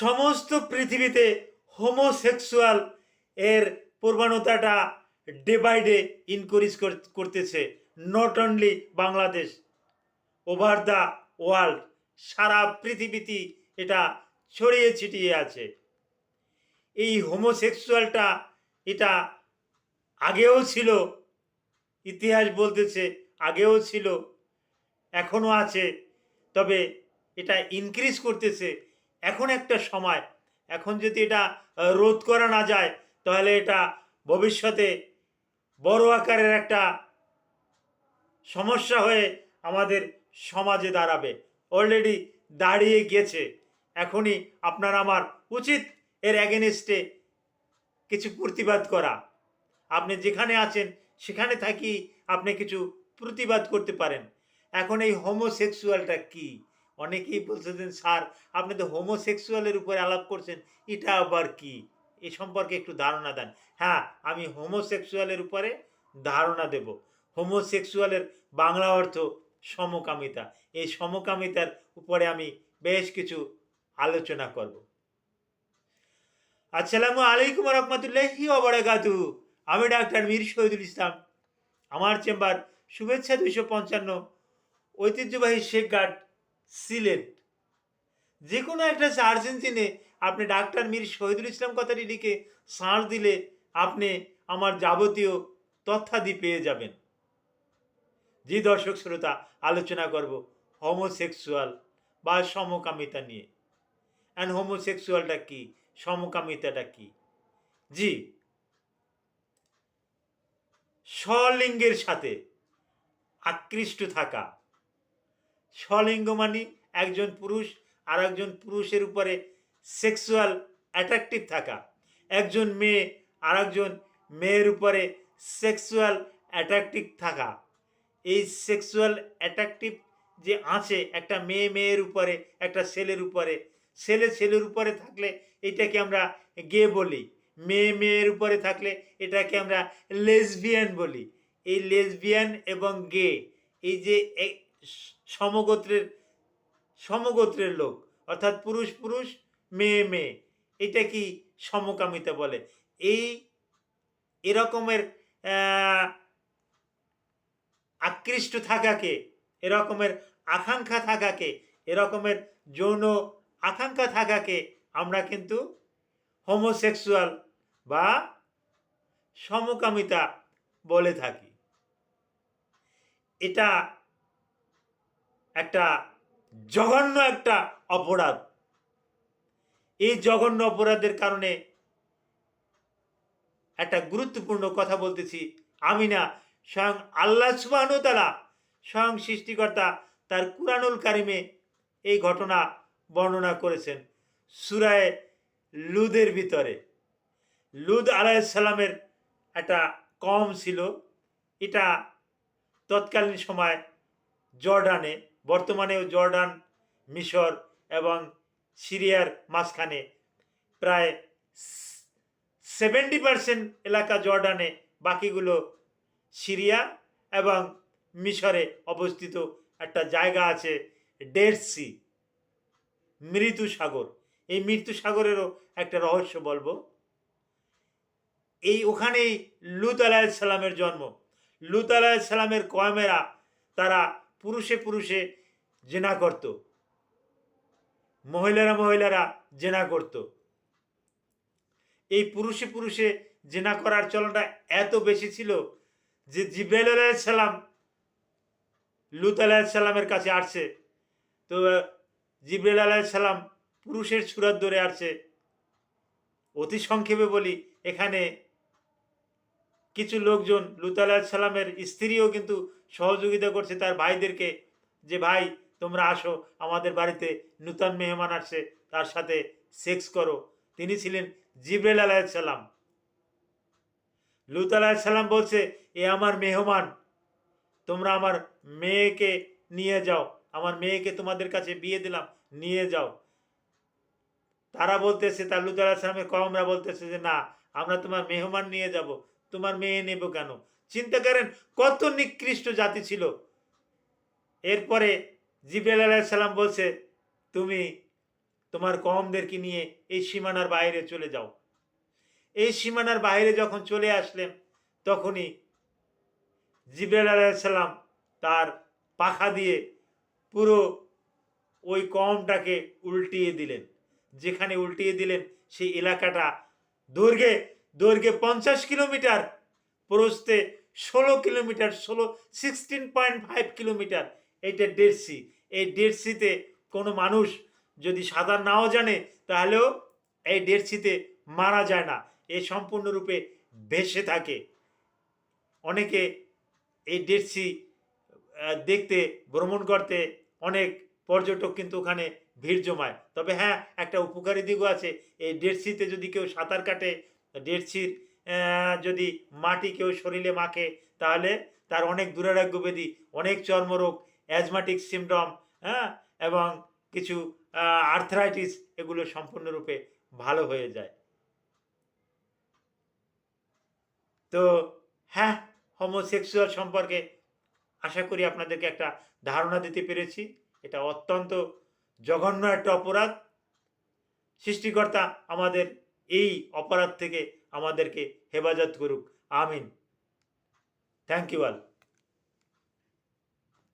সমস্ত পৃথিবীতে হোমোসেক্সুয়াল এর প্রবণতাটা ডে বাই ডে ইনক্রিজ করতেছে। Not only Bangladesh over the world সারা পৃথিবীতে এটা ছড়িয়ে ছিটিয়ে আছে। এই হোমোসেক্সুয়ালটা এটা আগেও ছিল, ইতিহাস বলতেছে আগেও ছিল এখনও আছে, তবে এটা ইনক্রিজ করতেছে। এখন একটা সময়। এখন যদি এটা রোধ করা না যায়, তাহলে এটা ভবিষ্যতে বড় আকারের একটা সমস্যা হয়ে আমাদের সমাজে দাঁড়াবে। অলরেডি দাঁড়িয়ে গেছে। এখনই আপনার আমার উচিত এর অ্যাগেনিস্টে কিছু প্রতিবাদ করা। আপনি যেখানে আছেন, সেখানে থাকি আপনি কিছু প্রতিবাদ করতে পারেন। এখন এই হোমোসেক্সুয়ালটা কি? অনেকেই বলতেছেন স্যার, আপনি তো হোমোসেক্সুয়ালের উপরে আলাপ করছেন, এটা আবার কি? এ সম্পর্কে একটু ধারণা দেন। হ্যাঁ আমি হোমোসেক্সুয়ালের উপরে ধারণা দেব। হোমোসেক্সুয়ালের বাংলা অর্থ সমকামিতা। এই সমকামিতার উপরে আমি বেশ কিছু আলোচনা করব। আসসালামু আলাইকুম রহমতুল্লাহি ওবরাকাতু আমি ডাক্তার মীর শহীদুল ইসলাম। আমার চেম্বার শুভেচ্ছা দুইশো পঞ্চান্ন ঐতিহ্যবাহী শেখ ঘাট সিলেট। যে কোনো একটা সার্চ ইঞ্জিনে আপনি ডাক্তার মীর শহীদুল ইসলাম কথাটি লিখে সার্চ দিলে আপনি আমার যাবতীয় তথ্যাদি পেয়ে যাবেন। যে দর্শক শ্রোতা, আলোচনা করব হোমোসেক্সুয়াল বা সমকামিতা নিয়ে। অ্যান্ড হোমোসেক্সুয়ালটা কি? সমকামিতাটা কি? জি স্বলিঙ্গের সাথে আকৃষ্ট থাকা স্বলিঙ্গ মানে একজন পুরুষ আর একজন পুরুষের উপরে সেক্সুয়াল অ্যাট্রাকটিভ থাকা। একজন মেয়ে আর একজন মেয়ের উপরে সেক্সুয়াল অ্যাট্রাকটিভ থাকা। এই সেক্সুয়াল অ্যাট্রাকটিভ যে আছে, একটা মেয়ে মেয়ের উপরে, একটা ছেলের উপরে, ছেলে ছেলের উপরে থাকলে এটাকে আমরা গে বলি। মেয়ে মেয়ের উপরে থাকলে এটাকে আমরা লেসবিয়ান বলি। এই লেসবিয়ান এবং গে এই যে সমগোত্রের সমগোত্রের লোক। অর্থাৎ পুরুষ পুরুষ, মেয়ে মেয়ে। এটা কি সমকামিতা বলে? এই, এরকমের আকৃষ্ট থাকাকে, এরকমের আকাঙ্ক্ষা থাকাকে, এরকমের যৌন আকাঙ্ক্ষা থাকাকে আমরা কিন্তু হোমোসেক্সুয়াল বা সমকামিতা বলে থাকি। এটা একটা জঘন্য একটা অপরাধ। এই জঘন্য অপরাধের কারণে একটা গুরুত্বপূর্ণ কথা বলতেছি। আমি না স্বয়ং আল্লাহ সুবাহতালা স্বয়ং সৃষ্টিকর্তা তার কুরানুল কারিমে এই ঘটনা বর্ণনা করেছেন। সুরায় লুদের ভিতরে। লুদ আলাইসাল্লামের একটা কম ছিল। এটা তৎকালীন সময় জর্ডানে বর্তমানেও জর্ডান, মিশর এবং সিরিয়ার মাঝখানে প্রায় সেভেন্টি পার্সেন্ট এলাকা জর্ডানে, বাকিগুলো সিরিয়া এবং মিশরে অবস্থিত একটা জায়গা আছে ডেড সি, মৃত্যু সাগর। এই মৃত্যু সাগরেরও একটা রহস্য বলব। এই ওখানেই লুত আলাহিসাল্লামের জন্ম। লুত আলাহিসাল্লামের কয়মেরা তারা পুরুষে পুরুষে জেনা করত। মহিলারা মহিলারা জেনা করত। এই পুরুষে পুরুষে জেনা করার চলনটা এত বেশি ছিল যে জিব্রাইল আলাইসাল্লাম লুত আলাইসাল্লামের কাছে আসছে। তো জিব্রাইল আলাইসাল্লাম পুরুষের সুরাত ধরে আসছে। অতি সংক্ষেপে বলি, এখানে কিছু লোকজন লুত আলাহিসাল্লামের স্ত্রীও কিন্তু সহযোগিতা করছে তার ভাইদেরকে যে, ভাই, তোমরা আসো, আমাদের বাড়িতে নূতন মেহমান আসছে, তার সাথে সেক্স করো। তিনি ছিলেন জিব্রাইল আলাহিসাল্লাম লুত আলাহিসাল্লাম বলছে, এ আমার মেহমান, তোমরা আমার মেয়েকে নিয়ে যাও, আমার মেয়েকে তোমাদের কাছে বিয়ে দিলাম, নিয়ে যাও। তারা বলতেছে, তার লুত আলাহিসাল্লামের কমরা বলতেছে যে, না, আমরা তোমার মেহমান নিয়ে যাব, তোমার মেয়ে নেব কেন? চিন্তা করেন কত নিকৃষ্ট জাতি ছিল। এরপরে জিব্রাইল আলাইসাল্লাম বলছে, তুমি তোমার কমদেরকে নিয়ে এই সীমানার বাইরে চলে যাও। এই সীমানার বাইরে যখন চলে আসলেন, তখনই জিব্রাইল আলাইসাল্লাম তার পাখা দিয়ে পুরো ওই কমটাকে উল্টিয়ে দিলেন। যেখানে উল্টিয়ে দিলেন, সেই এলাকাটা দৈর্ঘ্যে দৈর্ঘ্যে পঞ্চাশ কিলোমিটার প্রস্থে ষোলো কিলোমিটার ষোলো সিক্সটিন পয়েন্ট ফাইভ কিলোমিটার। এইটা ডেড সি। এই ডেড সিতে কোনো মানুষ যদি সাঁতার নাও জানে তাহলেও এই ডেড সিতে মারা যায় না। এ সম্পূর্ণরূপে ভেসে থাকে। অনেকে এই ডেড সি আহ, দেখতে ভ্রমণ করতে অনেক পর্যটক কিন্তু ওখানে ভিড় জমায়। তবে হ্যাঁ একটা উপকারী দিকও আছে। এই ডেড সিতে যদি কেউ সাঁতার কাটে ডেড সির যদি মাটি কেউ শরীরে মাখে, তাহলে তার অনেক দুরারোগ্য ব্যাধি অনেক চর্মরোগ অ্যাজমাটিক সিমটম হ্যাঁ এবং কিছু আর্থরাইটিস এগুলো সম্পূর্ণরূপে ভালো হয়ে যায়। তো হ্যাঁ হোমোসেক্সুয়াল সম্পর্কে আশা করি আপনাদেরকে একটা ধারণা দিতে পেরেছি। এটা অত্যন্ত জঘন্য একটা অপরাধ। সৃষ্টিকর্তা আমাদের এই অপরাধ থেকে আমাদেরকে হেফাজত করুক। আমিন। Thank you all